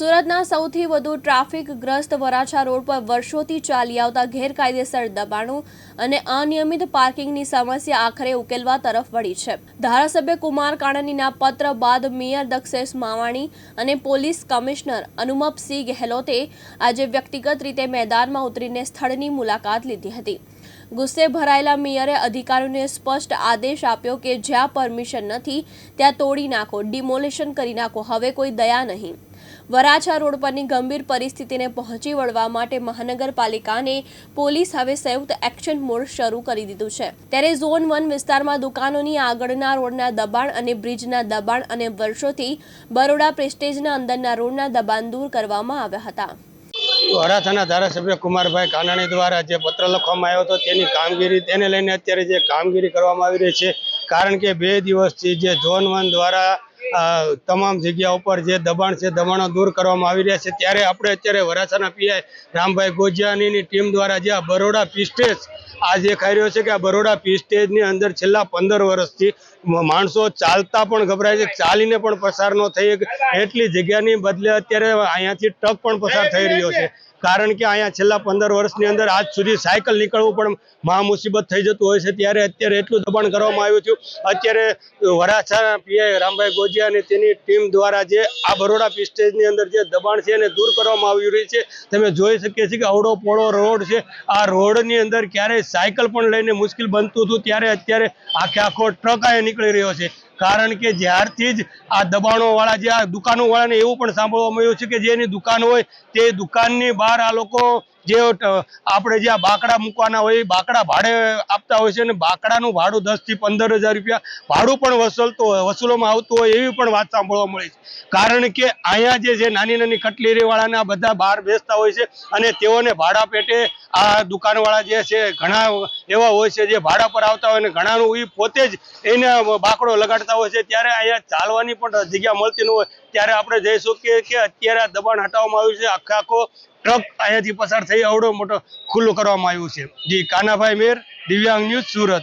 સુરતના સૌથી વધુ ટ્રાફિકગ્રસ્ત વરાછા રોડ પર વર્ષોથી ચાલી આવતા ગેરકાયદેસર દબાણો અને અનિયમિત પાર્કિંગની સમસ્યા આખરે ઉકેલવા તરફ વળી છે. ધારાસભ્ય કુમાર કાણાનીના પત્ર બાદ મેયર દક્ષેશ માવાણી અને પોલીસ કમિશનર અનુમપસિંહ ગેહલોતે આજે વ્યક્તિગત રીતે મેદાનમાં ઉતરીને સ્થળની મુલાકાત લીધી હતી. ગુસ્સે ભરાયેલા મેયરે અધિકારીઓને સ્પષ્ટ આદેશ આપ્યો કે જ્યાં પરમિશન નથી, ત્યાં તોડી નાખો, ડિમોલિશન કરી નાખો, હવે કોઈ દયા નહીં. વરાછા રોડ પરની ગંભીર પરિસ્થિતિને પહોંચી વળવા માટે મહાનગરપાલિકાને પોલીસ હવે સંયુક્ત એક્શન મોડ શરૂ કરી દીધું છે. ત્યારે ઝોન વન વિસ્તારમાં દુકાનોની આગળના રોડના દબાણ અને બ્રિજના દબાણ અને વર્ષોથી બરોડા પ્રેસ્ટેજના અંદરના રોડના દબાણ દૂર કરવામાં આવ્યા હતા. વરાછાના ધારાસભ્ય કુમારભાઈ કાનાણી દ્વારા જે પત્ર લખવામાં આવ્યો હતો, તેની કામગીરી, તેને લઈને અત્યારે જે કામગીરી કરવામાં આવી રહી છે, કારણ કે બે દિવસથી જે ઝોન વન દ્વારા તમામ જગ્યા ઉપર જે દબાણ છે, દબાણો દૂર કરવામાં આવી રહ્યા છે. ત્યારે આપણે અત્યારે વરાછાના પીઆઈ રામભાઈ ગોજિયાની ટીમ દ્વારા જે આ બરોડા પીસ્ટેજ આ ખાઈ રહ્યો છે કે આ બરોડા પીસ્ટેજની અંદર છેલ્લા પંદર વર્ષથી માણસો ચાલતા પણ ગભરાય છે. ચાલીને પણ પસાર ન થઈ એટલી જગ્યાની બદલે અત્યારે અહીંયાથી ટ્રક પણ પસાર થઈ રહ્યો છે. કારણ કે અહીંયા છેલ્લા પંદર વર્ષની અંદર આજ સુધી સાયકલ નીકળવું પણ મહા મુસીબત થઈ જતું હોય છે. ત્યારે અત્યારે એટલું દબાણ કરવામાં આવ્યું છે. અત્યારે વરાછા પીઆઈ રામભાઈ ગોજિયા અને તેની ટીમ દ્વારા જે આ બરોડા પિસ્ટેજની અંદર જે દબાણ છે એને દૂર કરવામાં આવી રહ્યું છે. તમે જોઈ શકીએ છીએ કે અવડો પોળો રોડ છે. આ રોડની અંદર ક્યારેય સાયકલ પણ લઈને મુશ્કેલ બનતું હતું. ત્યારે અત્યારે આખે આખો ટ્રક અહીંયા નીકળી રહ્યો છે. કારણ કે જ્યારથી જ આ દબાણોવાળા જે આ દુકાનોવાળાને એવું પણ સાંભળવા મળ્યું છે કે જેની દુકાન હોય તે દુકાનની બહાર આ લોકો જે આપણે જે બાકડા મૂકવાના હોય બાકડા ભાડે આપતા હોય છે અને બાકડાનું ભાડું દસથી પંદર હજાર રૂપિયા ભાડું પણ વસૂલતો હોય વસૂલવામાં આવતું હોય એવી પણ વાત સાંભળવા મળી છે. કારણ કે અહીંયા જે છે નાની નાની કટલેરીવાળાના બધા બહાર બેસતા હોય છે અને તેઓને ભાડા પેટે આ દુકાનવાળા જે છે ઘણા એવા હોય છે જે ભાડા પર આવતા હોય અને ઘણાનું એ પોતે જ એને બાકડો લગાડતા હોય છે. ત્યારે અહીંયા ચાલવાની પણ જગ્યા મળતી ન હોય. ત્યારે આપણે જઈ શકીએ કે અત્યારે દબાણ હટાવવામાં આવ્યું છે. આખા આખો ટ્રક અહીંયાથી પસાર થઈ અવડો મોટો ખુલ્લું કરવામાં આવ્યું છે. જી, કાનાભાઈ મેર, દિવ્યાંગ ન્યૂઝ સુરત.